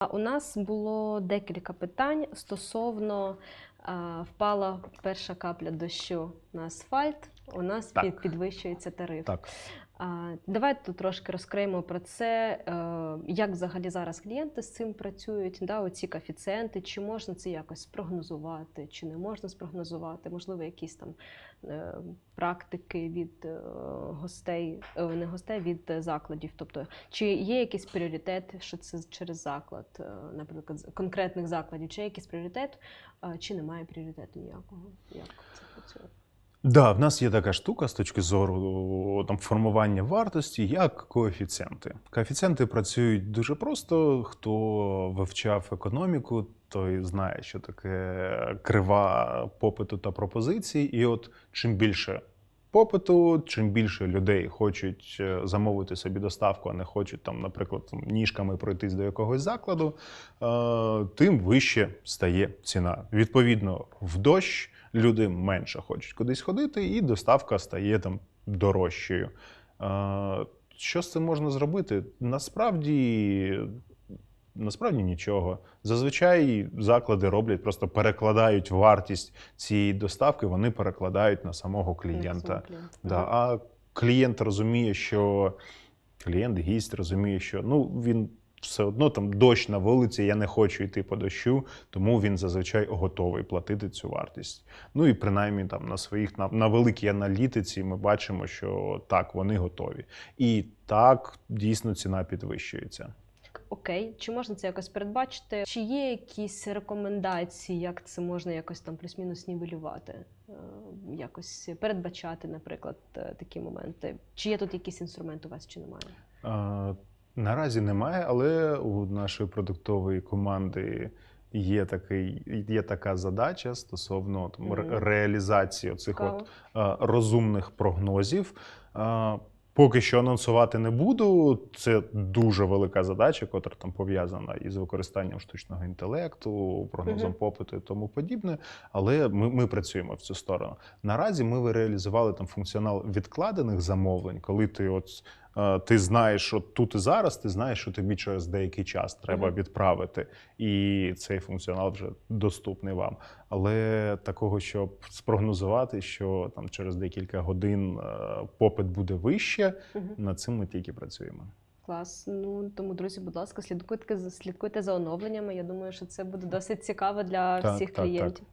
А У нас було декілька питань стосовно а, впала перша капля дощу на асфальт. У нас Так. під, підвищується тариф. Так. Давайте трошки розкриємо про це, е, як взагалі зараз клієнти з цим працюють, да, оці коефіцієнти, чи можна це якось спрогнозувати, чи не можна спрогнозувати, можливо, якісь там е, практики від е, гостей, не гостей, від закладів. Тобто, чи є якийсь пріоритет, що це через заклад, наприклад, конкретних закладів, чи є якийсь пріоритет, чи немає пріоритету ніякого? Як це працює? Да, в нас є така штука з точки зору там формування вартості, як коефіцієнти. Коефіцієнти працюють дуже просто. Хто вивчав економіку, той знає, що таке крива попиту та пропозиції. І от чим більше попиту, чим більше людей хочуть е, замовити собі доставку, а не хочуть там, наприклад, ніжками пройтись до якогось закладу, е, тим вище стає ціна. Відповідно, в дощ люди менше хочуть кудись ходити, і доставка стає там дорожчою. Е, Що з цим можна зробити? Насправді. Насправді нічого. Зазвичай заклади роблять, просто перекладають вартість цієї доставки, вони перекладають на самого клієнта. Да, а клієнт розуміє, що клієнт, гість розуміє, що ну він все одно там дощ на вулиці, я не хочу йти по дощу, тому він зазвичай готовий платити цю вартість. Ну і принаймні там на своїх на, на великій аналітиці ми бачимо, що так, вони готові. І так дійсно ціна підвищується. Окей, чи можна це якось передбачити? Чи є якісь рекомендації, як це можна якось там плюс-мінус нівелювати? Е, Якось передбачати, наприклад, е, такі моменти? Чи є тут якийсь інструмент у вас, чи немає? Е, Наразі немає, але у нашої продуктової команди є такий, є така задача стосовно там, ре- Мгм. реалізації цих от, е, розумних прогнозів. Поки що анонсувати не буду. Це дуже велика задача, котра там пов'язана із використанням штучного інтелекту, прогнозом попиту і тому подібне. Але ми, ми працюємо в цю сторону. Наразі ми реалізували там функціонал відкладених замовлень, коли ти от ти знаєш, що тут і зараз, ти знаєш, що тобі через деякий час треба відправити, і цей функціонал вже доступний вам. Але такого, щоб спрогнозувати, що там через декілька годин е, попит буде вище, над цим ми тільки працюємо. Клас. Ну тому, друзі, будь ласка, слідкуйте слідкуйте за оновленнями. Я думаю, що це буде досить цікаво для Так, всіх так, так. клієнтів.